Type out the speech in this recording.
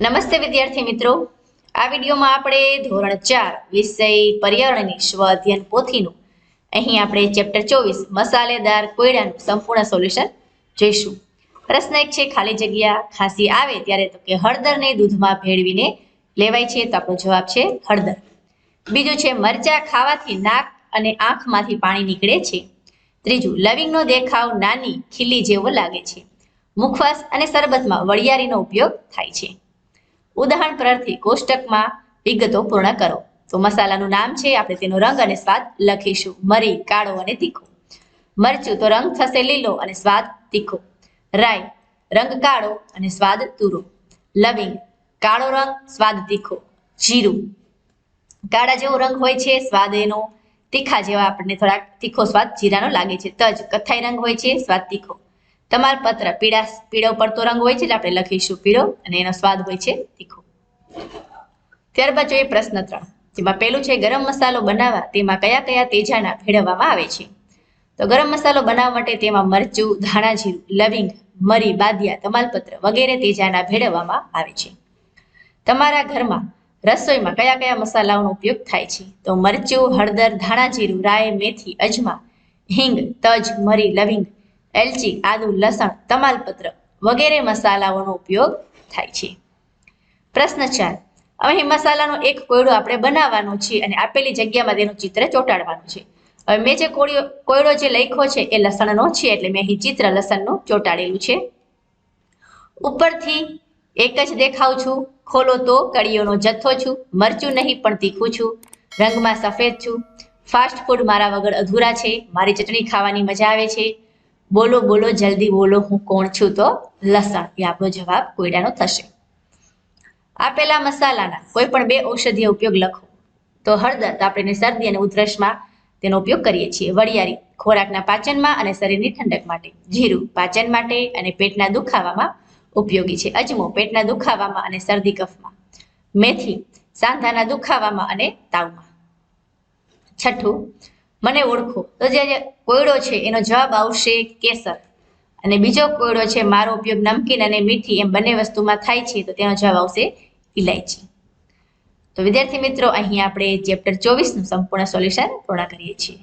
નમસ્તે વિદ્યાર્થી મિત્રો. આ વિડીયોમાં આપણે ધોરણ ચાર વિષય પર્યાવરણની સ્વ અધ્યયન પોથીનું, અહીં આપણે ચેપ્ટર ચોવીસ, મસાલેદાર કોયડાનું સંપૂર્ણ સોલ્યુશન જોઈશું. પ્રશ્ન એક છે, ખાલી જગ્યા ખાંસી આવે ત્યારે તો કે હળદરને દૂધમાં ભેળવીને લેવાય છે તો આપણો જવાબ છે હળદર. બીજું છે, મરચા ખાવાથી નાક અને આંખમાંથી પાણી નીકળે છે. ત્રીજું, લવિંગનો દેખાવ નાની ખીલી જેવો લાગે છે. મુખવાસ અને શરબતમાં વળિયારીનો ઉપયોગ થાય છે. ઉદાહરણ પરથી કોષ્ટકમાં વિગતો પૂર્ણ કરો. તો મસાલાનું નામ છે, આપણે તેનો રંગ અને સ્વાદ લખીશું. મરી, કાળો અને તીખો. મરચું તો રંગ થશે લીલો અને સ્વાદ તીખો. રાઈ, રંગ કાળો અને સ્વાદ તુરો. લવિંગ, કાળો રંગ, સ્વાદ તીખો. જીરું. કાળા જેવો રંગ હોય છે, સ્વાદ એનો તીખા જેવા આપણને થોડાક તીખો સ્વાદ જીરાનો લાગે છે. તજ, કથ્થાઈ રંગ હોય છે, સ્વાદ તીખો. તમાલપત્ર પીળા પીળો પડતો રંગ હોય છે એટલે આપણે લખીશું પીળો અને એનો સ્વાદ હોય છે તીખો. ત્યારબાદ જોઈએ પ્રશ્ન ત્રણ. જેમાં પહેલું છે, ગરમ મસાલો બનાવવા, તેમાં કયા કયા તેજાના ભેળવવામાં આવે છે? તો ગરમ મસાલો બનાવવા માટે તેમાં મરચું ધાણા જીરું લવિંગ, મરી, બાદિયા, તમાલપત્ર વગેરે તેજાના ભેળવવામાં આવે છે. તમારા ઘરમાં રસોઈમાં કયા કયા મસાલાઓનો ઉપયોગ થાય છે? તો મરચું, હળદર ધાણા જીરું રાઈ, મેથી, અજમા, હિંગ, તજ, મરી, લવિંગ એલચી, આદુ, લસણ, તમાલપત્ર વગેરે મસાલાઓનો ઉપયોગ થાય છે. પ્રશ્ન ચાર. અહીં મસાલાનો એક કોયડો આપણે બનાવવાનો છે અને આપેલી જગ્યામાં તેનું ચિત્ર ચોંટાડવાનું છે. હવે મેં જે કોળીઓ કોયડો જે લખ્યો છે એ લસણનો છે, એટલે મેં અહીં ચિત્ર લસણનું ચોંટાડેલું છે. ઉપરથી એક જ દેખાવ છું. ખોલો તો કળીઓનો જથ્થો છું. મરચું નહીં, પણ તીખું છું. રંગમાં સફેદ છું. ફાસ્ટ ફૂડ મારા વગર અધૂરા છે. મારી ચટણી ખાવાની મજા આવે છે. બોલો બોલો, જલ્દી બોલો, હું કોણ છું તો? લસણ, એ આપણો જવાબ કોયડાનો થશે. આપેલા મસાલાના કોઈ પણ બે ઔષધીય ઉપયોગ લખો. તો હળદર તો આપણે શરદી અને ઉધરસમાં તેનો ઉપયોગ કરીએ છીએ. વરિયાળી ખોરાકના પાચનમાં અને શરીરની ઠંડક માટે. જીરું પાચન માટે અને પેટના દુખાવામાં ઉપયોગી છે. અજમો પેટના દુખાવામાં અને શરદી કફમાં. મેથી સાંધાના દુખાવામાં અને તાવમાં. છઠ્ઠું મને ઓળખો. તો જે કોયડો છે, એનો જવાબ આવશે કેસર. અને બીજો કોયડો છે, મારો ઉપયોગ નમકીન અને મીઠી એમ બંને વસ્તુમાં થાય છે, તો તેનો જવાબ આવશે ઇલાયચી તો વિદ્યાર્થી મિત્રો, અહીં આપણે ચેપ્ટર ચોવીસનું સંપૂર્ણ સોલ્યુશન પૂર્ણ કરીએ છીએ.